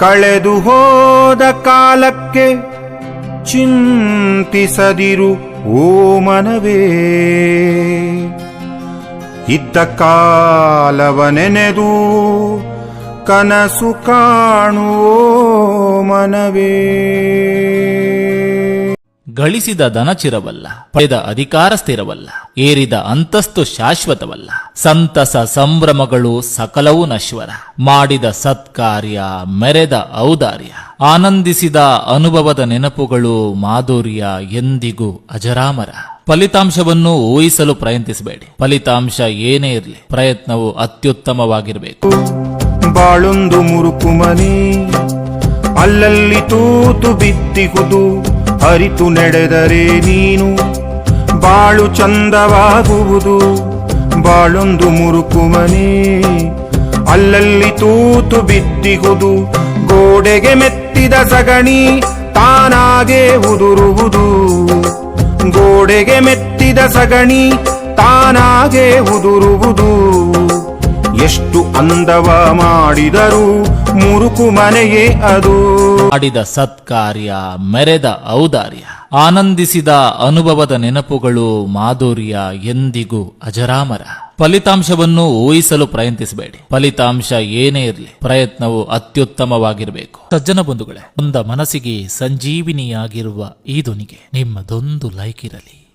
ಕಳೆದು ಹೋದ ಕಾಲಕ್ಕೆ ಚಿಂತಿಸದಿರು ಓ ಮನವೇ. ಇದ್ದ ಕಾಲವ ನೆನೆದು ಕನಸು ಕಾಣುವೋ ಮನವೇ. ಗಳಿಸಿದ ದನ ಚಿರವಲ್ಲ, ಪಡೆದ ಅಧಿಕಾರ ಸ್ಥಿರವಲ್ಲ, ಏರಿದ ಅಂತಸ್ತು ಶಾಶ್ವತವಲ್ಲ. ಸಂತಸ ಸಂಭ್ರಮಗಳು ಸಕಲವೂ ನಶ್ವರ. ಮಾಡಿದ ಸತ್ಕಾರ್ಯ ಮೆರೆದ ಔದಾರ್ಯ. ಆನಂದಿಸಿದ ಅನುಭವದ ನೆನಪುಗಳು ಮಾಧುರ್ಯ ಎಂದಿಗೂ ಅಜರಾಮರ. ಫಲಿತಾಂಶವನ್ನು ಊಹಿಸಲು ಪ್ರಯತ್ನಿಸಬೇಡಿ. ಫಲಿತಾಂಶ ಏನೇ ಇರಲಿ, ಪ್ರಯತ್ನವು ಅತ್ಯುತ್ತಮವಾಗಿರಬೇಕು. ಬಾಳೊಂದು ಮುರುಕು ಮನೆ ಅಲ್ಲಲ್ಲಿ ತೂತು ಬಿದ್ದಿಹುದು ಅರಿತು ನಡೆದರೆ ನೀನು ಬಾಳು ಚಂದವಾಗುವುದು. ಬಾಳೊಂದು ಮುರುಕುಮನೆ ಅಲ್ಲಲ್ಲಿ ತೂತು ಬಿದ್ದಿಗುದು ಗೋಡೆಗೆ ಮೆತ್ತಿದ ಸಗಣಿ ತಾನಾಗೆ ಉದುರುವುದು. ಗೋಡೆಗೆ ಮೆತ್ತಿದ ಸಗಣಿ ತಾನಾಗೆ ಉದುರುವುದು. ಎಷ್ಟು ಅಂದವ ಮಾಡಿದರು ಮುರುಕು ಮನೆಯೇ ಅದು. ಮಾಡಿದ ಸತ್ಕಾರ್ಯ ಮೆರೆದ ಔದಾರ್ಯ. ಆನಂದಿಸಿದ ಅನುಭವದ ನೆನಪುಗಳು ಮಾಧುರ್ಯ ಎಂದಿಗೂ ಅಜರಾಮರ. ಫಲಿತಾಂಶವನ್ನು ಊಹಿಸಲು ಪ್ರಯತ್ನಿಸಬೇಡಿ. ಫಲಿತಾಂಶ ಏನೇ ಇರಲಿ, ಪ್ರಯತ್ನವು ಅತ್ಯುತ್ತಮವಾಗಿರಬೇಕು. ಸಜ್ಜನ ಬಂಧುಗಳೇ, ಒಂದ ಮನಸ್ಸಿಗೆ ಸಂಜೀವಿನಿಯಾಗಿರುವ ಈ ಧ್ವನಿಗೆ ನಿಮ್ಮದೊಂದು ಲೈಕ್ ಇರಲಿ